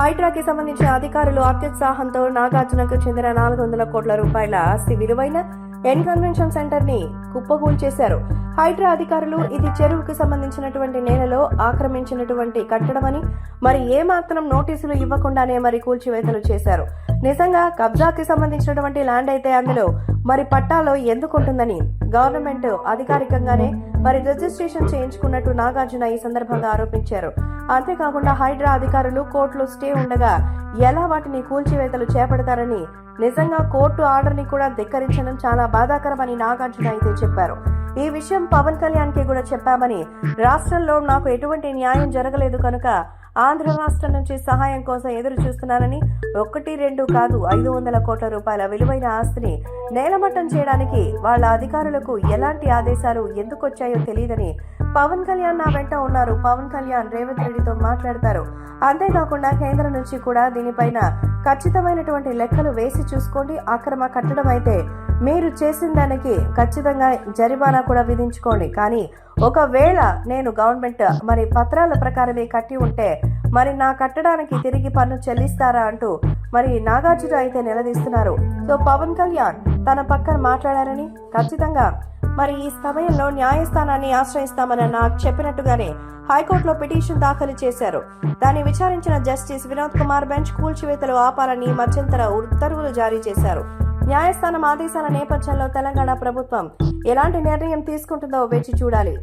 హైడ్రాకి సంబంధించిన అధికారులు అత్యుత్సాహంతో నాగార్జునకు చెందిన నాలుగు వందల కోట్ల రూపాయల ఆస్తి విలువైన ఎన్ కన్వెన్షన్ సెంటర్ని కుప్పగూల్చేశారు. హైడ్రా అధికారులు ఇది చెరువుకు సంబంధించినటువంటి నేలలో ఆక్రమించినటువంటి కట్టడమని మరి ఏమాత్రం నోటీసులు ఇవ్వకుండానే మరి కూల్చివేతలు చేశారు. నిజంగా కబ్జాకి సంబంధించినటువంటి ల్యాండ్ అయితే అందులో మరి పట్టాలో ఎందుకుంటుందని గవర్నమెంట్ అధికారికంగానే మరి రిజిస్ట్రేషన్ చేయించుకున్నట్టు నాగార్జున ఈ సందర్భంగా ఆరోపించారు. అంతేకాకుండా హైడ్రా అధికారులు కోర్టులో స్టే ఉండగా ఎలా వాటిని కూల్చివేతలు చేపడతారని నిజంగా కోర్టు ఆర్డర్ని కూడా ధిక్కరించడం చాలా బాధాకరమని నాగార్జున అయితే చెప్పారు. ఈ విషయం పవన్ కళ్యాణ్కి కూడా చెప్పామని. రాష్ట్రంలో నాకు ఎటువంటి న్యాయం జరగలేదు కనుక ఆంధ్ర రాష్ట్రం నుంచి సహాయం కోసం ఎదురు చూస్తున్నానని ఒకటి రెండు కాదు ఐదు వందల కోట్ల రూపాయల విలువైన ఆస్తిని నేలమట్టం చేయడానికి వాళ్ళ అధికారులకు ఎలాంటి ఆదేశాలు ఎందుకు వచ్చాయో తెలియదని పవన్ కళ్యాణ్ నా వెంట ఉన్నారు. పవన్ కళ్యాణ్ రేవంత్ రెడ్డితో మాట్లాడతారు. అంతేకాకుండా కేంద్రం నుంచి కూడా దీనిపైన ఖచ్చితమైనటువంటి లెక్కలు వేసి చూసుకోండి. అక్రమ కట్టడం అయితే మీరు చేసిన దానికి ఖచ్చితంగా జరిమానా కూడా విధించుకోండి. కానీ ఒకవేళ నేను గవర్నమెంట్ మరి పత్రాల ప్రకారమే కట్టి ఉంటే మరి నా కట్టడానికి తిరిగి పన్ను చెల్లిస్తారా అంటూ మరి నాగార్జున అయితే నిలదీస్తున్నారు. సో పవన్ కళ్యాణ్ తన పక్కన మాట్లాడారని ఖచ్చితంగా మరి ఈ సమయంలో న్యాయస్థానాన్ని ఆశ్రయిస్తామని నాకు చెప్పినట్టుగానే హైకోర్టులో పిటిషన్ దాఖలు చేశారు. దాన్ని విచారించిన జస్టిస్ వినోద్ కుమార్ బెంచ్ కూల్చివేతలు ఆపాలని మధ్యంతర ఉత్తర్వులు జారీ చేశారు. న్యాయస్థానం ఆదేశాల నేపథ్యంలో తెలంగాణ ప్రభుత్వం ఎలాంటి నిర్ణయం తీసుకుంటుందో వేచి చూడాలి.